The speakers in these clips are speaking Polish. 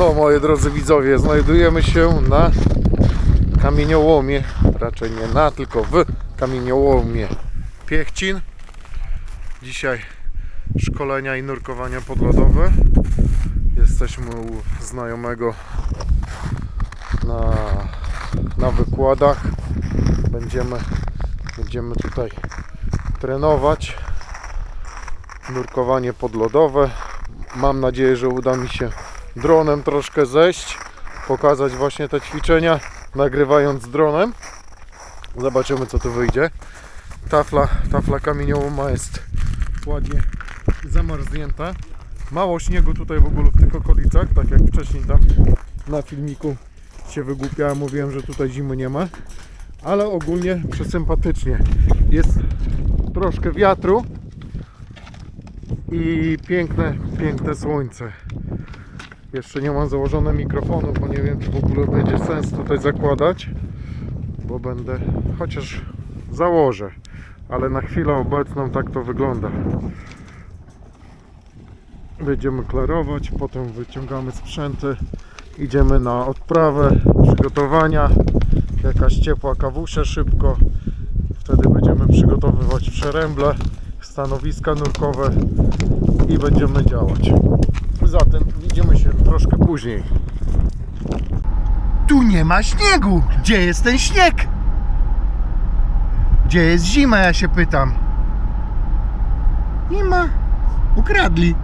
No moi drodzy widzowie, znajdujemy się na kamieniołomie, raczej nie na, tylko w kamieniołomie Piechcin. Dzisiaj szkolenia i nurkowania podlodowe. Jesteśmy u znajomego na, na wykładach. Będziemy, będziemy tutaj trenować nurkowanie podlodowe. Mam nadzieję, że uda mi się dronem troszkę zejść, pokazać właśnie te ćwiczenia, nagrywając dronem. Zobaczymy co tu wyjdzie. Tafla, tafla kamieniołoma jest ładnie zamarznięta. Mało śniegu tutaj w ogóle w tych okolicach, tak jak wcześniej tam na filmiku się wygłupiałem, mówiłem, że tutaj zimy nie ma. Ale ogólnie przesympatycznie. Jest troszkę wiatru i piękne, piękne słońce. Jeszcze nie mam założone mikrofonu, bo nie wiem czy w ogóle będzie sens tutaj zakładać, bo będę, chociaż założę, ale na chwilę obecną tak to wygląda. Będziemy klarować, potem wyciągamy sprzęty, idziemy na odprawę, przygotowania, jakaś ciepła kawusia szybko, wtedy będziemy przygotowywać przeręble, stanowiska nurkowe i będziemy działać. Widzimy się troszkę później. Tu nie ma śniegu! Gdzie jest ten śnieg? Gdzie jest zima, ja się pytam. Nie ma. Ukradli.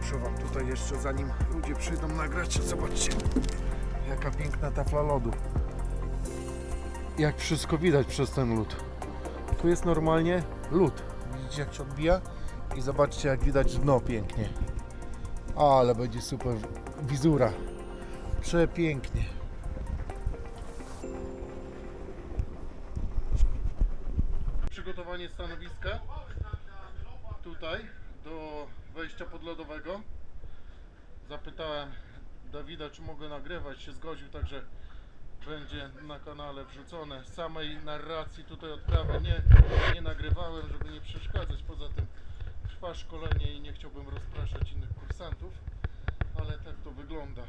Muszę Wam tutaj jeszcze, zanim ludzie przyjdą nagrać, zobaczcie, jaka piękna tafla lodu. Jak wszystko widać przez ten lód. Tu jest normalnie lód. Widzicie jak się odbija? I zobaczcie jak widać dno pięknie. Ale będzie super wizura. Przepięknie. Przygotowanie stanowiska tutaj do wejścia podlodowego. Zapytałem Dawida, czy mogę nagrywać, się zgodził, także będzie na kanale wrzucone. Samej narracji tutaj odprawy nie, nie nagrywałem, żeby nie przeszkadzać. Poza tym trwa szkolenie i nie chciałbym rozpraszać innych kursantów, ale tak to wygląda.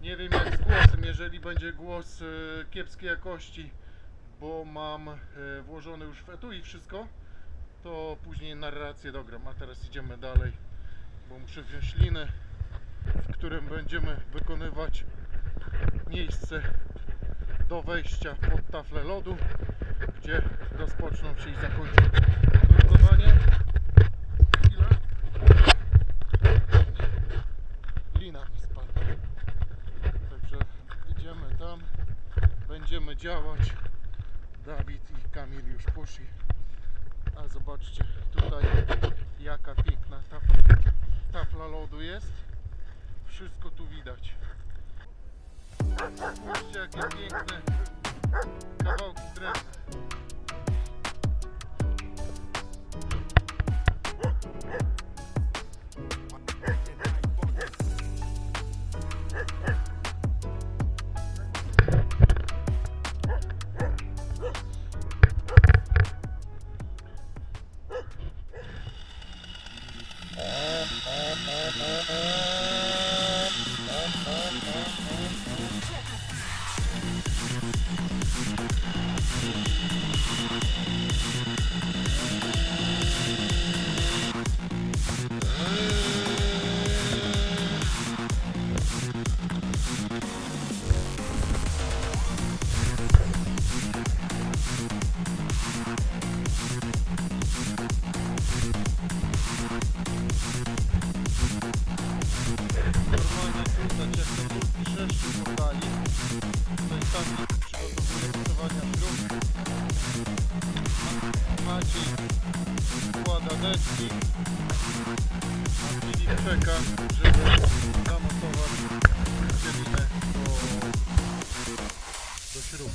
Nie wiem jak z głosem, jeżeli będzie głos e, kiepskiej jakości, bo mam e, włożony już w etui wszystko, to później narrację dogram. A teraz idziemy dalej, bo muszę wziąć linę, w którym będziemy wykonywać miejsce do wejścia pod taflę lodu, gdzie rozpoczną się i zakończą nurkowanie. Chwilę. Lina mi spadła. Także idziemy tam, będziemy działać. Dawid i Kamil już poszli. A zobaczcie tutaj jaka piękna tafla, tafla lodu jest. Wszystko tu widać. Zobaczcie jakie piękne kawałki drewna. A Filip czeka, żeby zamontować dzielinę do, do śrub.